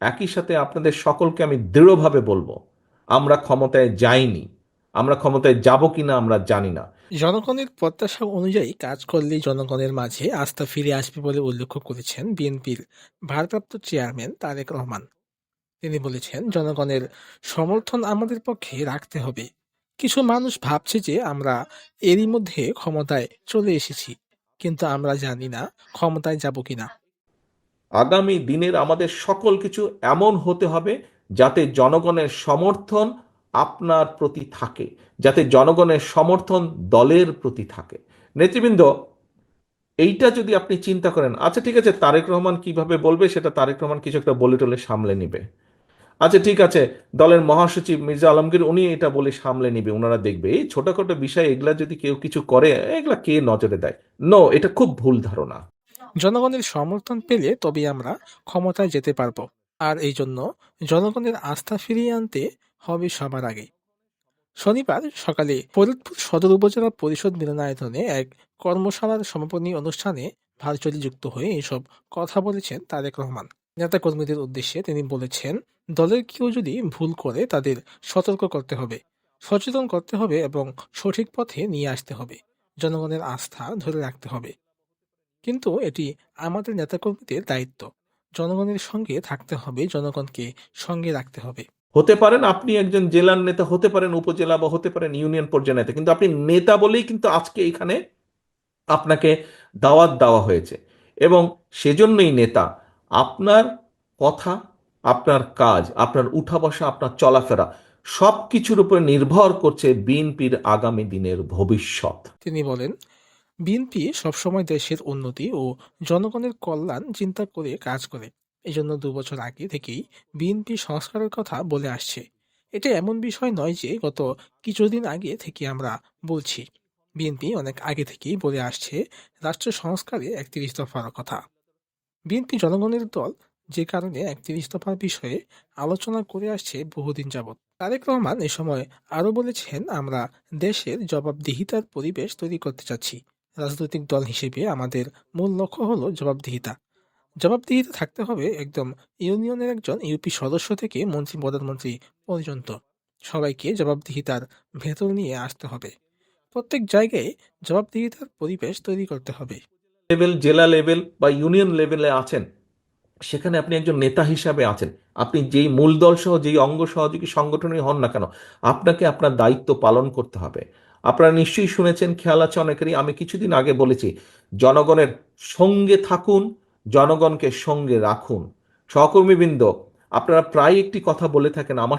একই সাথে আপনাদের সকলকে আমি দৃঢ়ভাবে বলব, আমরা ক্ষমতায় যাইনি, আমরা ক্ষমতায় যাব কিনা আমরা জানি না। জনগণের প্রত্যাশা অনুযায়ী কাজ করলে জনগণের মাঝে আস্থা ফিরে আসবে বলে উল্লেখ করেছেন বিএনপির ভারপ্রাপ্ত চেয়ারম্যান তারেক রহমান। তিনি বলেছেন, জনগণের সমর্থন আমাদের পক্ষে রাখতে হবে। কিছু মানুষ ভাবছে যে আমরা এরই মধ্যে ক্ষমতায় চলে এসেছি, কিন্তু আমরা জানি না ক্ষমতায় যাব কিনা। আগামী দিনের আমাদের সকল কিছু এমন হতে হবে যাতে জনগণের সমর্থন আপনার প্রতি থাকে, যাতে জনগণের সমর্থন দলের প্রতি থাকে। নেতৃবৃন্দ, এইটা যদি আপনি চিন্তা করেন আচ্ছা ঠিক আছে, তারেক রহমান কীভাবে বলবে সেটা তারেক রহমান কিছু একটা বলে টলে সামলে নিবে। আচ্ছা ঠিক আছে, দলের মহাসচিব মির্জা আলমগীর উনি এটা বলে সামলে নিবে ওনারা দেখবে, এই ছোটখাটো বিষয় এগুলা যদি কেউ কিছু করে, এগুলা কে নজরে দেয়? নো এটা খুব ভুল ধারণা। জনগণের সমর্থন পেলে তবেই আমরা ক্ষমতায় যেতে পারব। আর এই জন্য জনগণের আস্থা ফিরিয়ে আনতে হবে সবার আগে শনিবার সকালে ফরিদপুর সদর উপজেলা পরিষদ মিলনায়তনে এক কর্মশালার সমাপনী অনুষ্ঠানে ভার্চুয়ালি যুক্ত হয়ে এসব কথা বলেছেন তারেক রহমান। নেতাকর্মীদের উদ্দেশ্যে তিনি বলেছেন, দলের কেউ যদি ভুল করে তাদের সতর্ক করতে হবে, সচেতন করতে হবে এবং সঠিক পথে নিয়ে আসতে হবে। জনগণের আস্থা ধরে রাখতে হবে। কিন্তু এটি আমাদের নেতাকর্মীদের দায়িত্ব। জনগণের সঙ্গে থাকতে হবে জনগণকে সঙ্গে রাখতে হবে। হতে পারেন আপনি একজন জেলার নেতা হতে পারেন উপজেলা বা হতে পারেন ইউনিয়ন পর্যায়ে নেতা কিন্তু আপনি নেতা বলেই কিন্তু আজকে এখানে আপনাকে দাওয়াত দেওয়া হয়েছে। এবং সেজন্যই নেতা আপনার কথা আপনার কাজ আপনার উঠা বসা আপনার চলাফেরা সব কিছুর উপরে নির্ভর করছে বিএনপির আগামী দিনের ভবিষ্যৎ। তিনি বলেন বিএনপি সবসময় দেশের উন্নতি ও জনগণের কল্যাণ চিন্তা করে কাজ করে। এজন্য দু বছর আগে থেকেই বিএনপি সংস্কারের কথা বলে আসছে। এটা এমন বিষয় নয় যে গত কিছুদিন আগে থেকে আমরা বলছি। বিএনপি অনেক আগে থেকেই বলে আসছে রাষ্ট্র সংস্কারে একত্রিশ দফার কথা। বিএনপি জনগণের দল যে কারণে একত্রিশ দফার বিষয়ে আলোচনা করে আসছে বহুদিন যাবৎ। তারেক রহমান এ সময় আরও বলেছেন, আমরা দেশের জবাবদিহিতার পরিবেশ তৈরি করতে চাচ্ছি। রাজনৈতিক দল হিসেবে আমাদের মূল লক্ষ্য হলো জবাবদিহিতা। জবাবদিহিতা থাকতে হবে একদম ইউনিয়নের একজন ইউপি সদস্য থেকে মন্ত্রী, প্রধানমন্ত্রী পর্যন্ত। সবাইকে জবাবদিহিতার ভেতর নিয়ে আসতে হবে। প্রত্যেক জায়গায় জবাবদিহিতার পরিবেশ তৈরি করতে হবে। লেভেল, জেলা লেভেল বা ইউনিয়ন লেভেলে আছেন, সেখানে আপনি একজন নেতা হিসাবে আছেন। আপনি যেই মূল দল সহ যেই অঙ্গ সহযোগী সংগঠনই হন না কেন, আপনাকে আপনার দায়িত্ব পালন করতে হবে। আপনারা নিশ্চয়ই শুনেছেন, খেয়াল আছে অনেকেরই, আমি কিছুদিন আগে বলেছি, জনগণের সঙ্গে থাকুন, জনগণকে সঙ্গে রাখুন। সহকর্মীবৃন্দ, আপনারা প্রায় একটি কথা বলে থাকেন, আমার